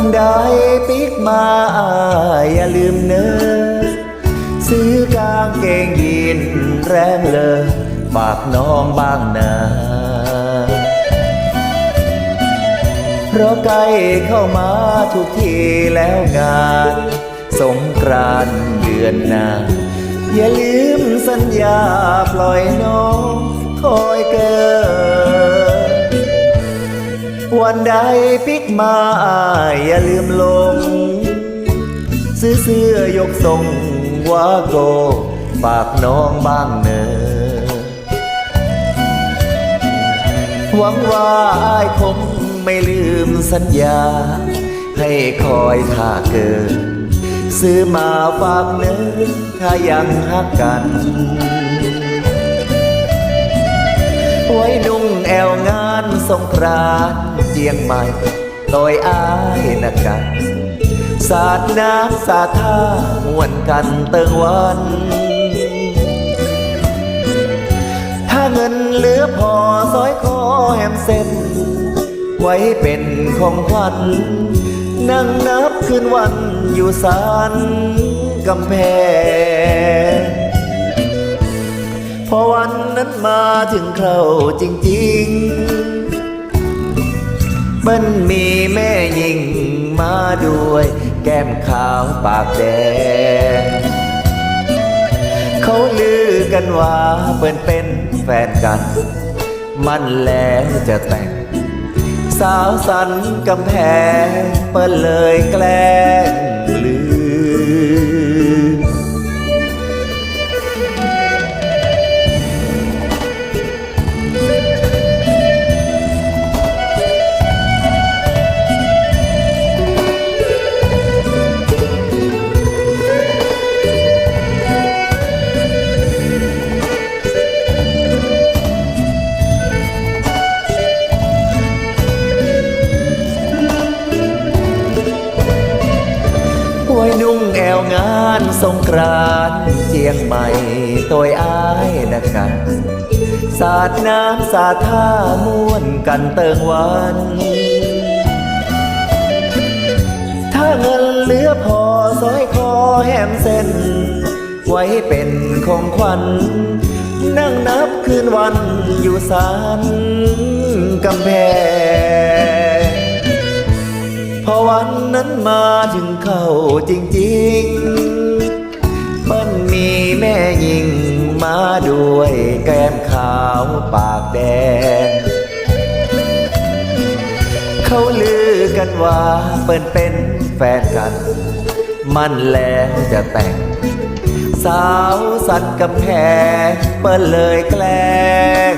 นใดปิกมาอายอย่าลืมเนอซื้อกางเกงยีนแรงเลยฝากน้องบ้างนะเพราะใกล้เข้ามาทุกทีแล้วงาน สงกรานเดือนหน้าอย่าลืมสัญญาปล่อยน้องคอยเกิน วันใดปิกมาอายอย่าลืมลง ซื้อเสื้อยกทรงวาโก ฝากน้องบ้างเนอหวังว่าอายคงไม่ลืมสัญญา ให้คอยท่าเกิน ซื้อมาฝากเนื้อถ้ายังฮักกัน ไว้นุ่ง อวงานสงกรานเจียงใหม่ตอยอายนะกันสาดน้ำสาท่ามวนกันเติงวัน ถ้าเงินเหลือพอซอยคอแฮมเส้น ไว้เป็นของขวัญนั่งนับคืนวันอยู่สารกำแพง นั้นมาถึงเราจริงๆ มันมีแม่ยิงมาด้วย แก้มขาวปากแดง เขาลือกันว่าเปิ้นเป็นแฟนกัน มันแล้วจะแต่ง สาวสันกำแพงเปิ้นเลยแกล้ วงานสงกรานต์เจียงใหม่ตัวอายนะกันสาดน้ำสาดท่าม่วนกันเติงวัน ถ้าเงินเหลือพอซอยคอแหมเส้น ไว้เป็นของขวัญนั่งนับคืนวันอยู่สารกำแพง วันนั้นมาถึงเข้าจริงๆ มันมีแม่ยิงมาด้วยแก้มขาวปากแดง เขาลือกันว่าเปิ้นเป็นแฟนกัน มันแล้วจะแต่ง สาวสันกำแพงเปิ้นเลยแกล้ง